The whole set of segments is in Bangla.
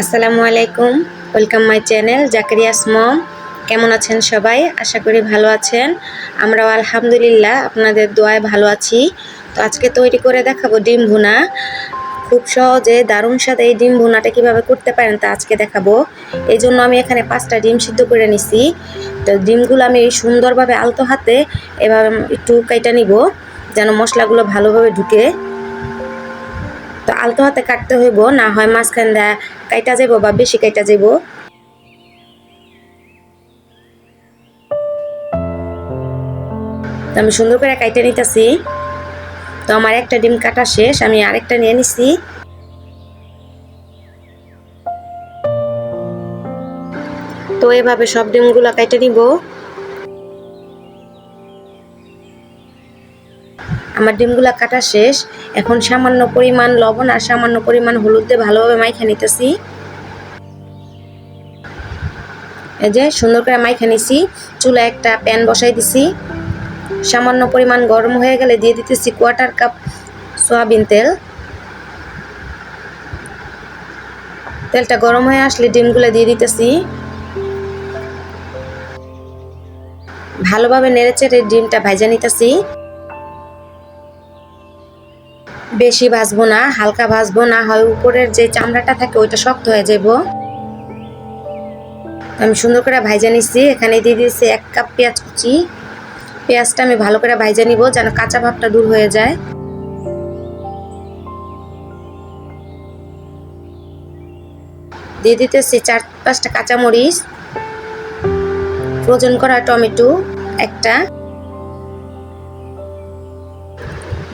আসসালামু আলাইকুম। ওয়েলকাম মাই চ্যানেল জাকারিয়াস মম কেমন আছেন সবাই? আশা করি ভালো আছেন। আমরাও আলহামদুলিল্লাহ আপনাদের দোয়ায় ভালো আছি। তো আজকে তৈরি করে দেখাবো ডিম ভুনা। খুব সহজে দারুণ সাথে এই ডিম ভুনাটা কীভাবে করতে পারেন তা আজকে দেখাবো। এই জন্য আমি এখানে পাঁচটা ডিম সিদ্ধ করে নিছি। তো ডিমগুলো আমি সুন্দরভাবে আলতো হাতে এভাবে একটু কাইটা নিব, যেন মশলাগুলো ভালোভাবে ঢুকে। তো আলতো হাতে কাটতে হইব, না হয় মাঝখান দেয়া কাইটা যাইব বা বেশি কাইটা যাইব। তো আমি সুন্দর করে কাইটা নিতেছি। তো আমার একটা ডিম কাটা শেষ, আমি আরেকটা নিয়ে নিছি। তো এভাবে সব ডিমগুলো কাইটে নিব। আমার ডিমগুলা কাটা শেষ। এখন সামান্য পরিমাণ লবণ আর সামান্য পরিমাণ হলুদ দিয়ে ভালোভাবে মাইখা নিতেছি। এই যে সুন্দর করে মাইখা নিছি। চুলা একটা প্যান বসাই দিছি। সামান্য পরিমাণ গরম হয়ে গেলে দিয়ে দিতেছি কোয়ার্টার কাপ সয়াবিন তেল। তেলটা গরম হয়ে আসলে ডিমগুলো দিয়ে দিতেছি। ভালোভাবে নেড়ে চেড়ে ডিমটা ভাজা নিতেছি। বেশি ভাজবো না, হালকা ভাজবো, না হয় উপরের যে চামড়াটা থাকে ওইটা শক্ত হয়ে যাব আমি সুন্দর করে ভাইজা নিচ্ছি এখানে দিয়ে দিয়েছি এক কাপ পেঁয়াজ কুচি। পেঁয়াজটা আমি ভালো করে ভাইজা নিব যেন কাঁচা ভাবটা দূর হয়ে যায়। দিয়ে দিতেছি চার পাঁচটা কাঁচামরিচ, ফ্রোজেন করা টমেটো একটা।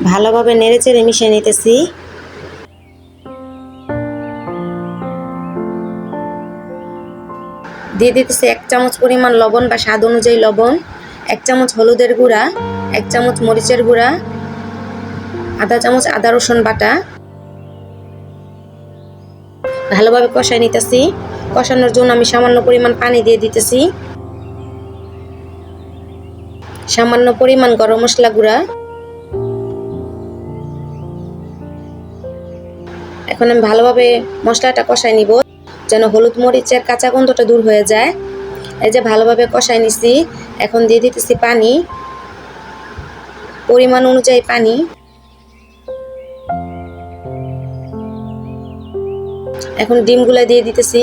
ভালোভাবে নেড়েচেড়ে মিশিয়ে নিতেছি। দিয়ে দিতেছি এক চামচ পরিমাণ লবণ বা স্বাদ অনুযায়ী লবণ, এক চামচ হলুদের গুঁড়া, এক চামচ মরিচের গুঁড়া, আধা চামচ আদা রসুন বাটা। ভালোভাবে কষাই নিতেছি। কষানোর জন্য আমি সামান্য পরিমাণ পানি দিয়ে দিতেছি। সামান্য পরিমাণ গরম মশলা গুঁড়া। এখন আমি ভালোভাবে মশলাটা কষাই নিব, যেন হলুদ মরিচের কাঁচা গন্ধটা দূর হয়ে যায়। এই যে ভালোভাবে কষাই নিছি, এখন দিয়ে দিতেছি পানি, পরিমাণ অনুযায়ী পানি। এখন ডিমগুলো দিয়ে দিতেছি।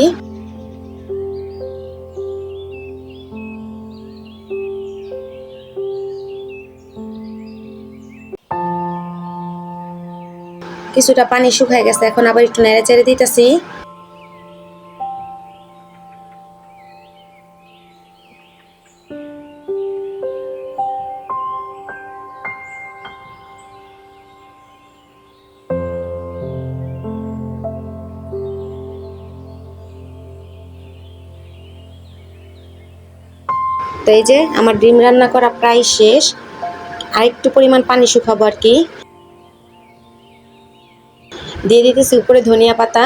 কিছুটা পানি শুকায় গেছে, এখন আবার একটু নেড়ে চেড়ে দিতেছি। তো এই যে, আমার ডিম রান্না করা প্রায় শেষ। আর একটু পরিমাণ পানি শুকাবো আর কি। দিয়ে দিতেছি উপরে ধনিয়া পাতা।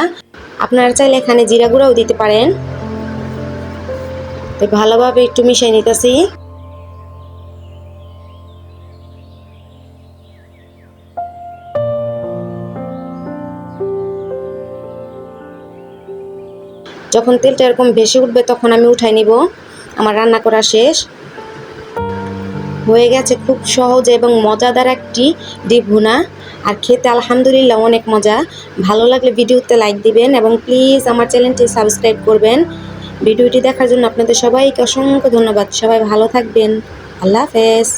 আপনারা চাইলে এখানে জিরা গুঁড়াও দিতে পারেন। তো ভালোভাবে একটু মিশিয়ে নিতেছি। যখন তেলটা এরকম ভেসে উঠবে, তখন আমি উঠাই নিব। আমার রান্না করা শেষ। হয়ে গেছে খুব সহজ এবং মজাদার একটি ডিপ ভুনা। আর খেতে আলহামদুলিল্লাহ অনেক মজা। ভালো লাগলে ভিডিওতে লাইক দিবেন এবং প্লিজ আমার চ্যানেলটি সাবস্ক্রাইব করবেন। ভিডিওটি দেখার জন্য আপনাদের সবাইকে অসংখ্য ধন্যবাদ। সবাই ভালো থাকবেন। আল্লাহ হাফেজ।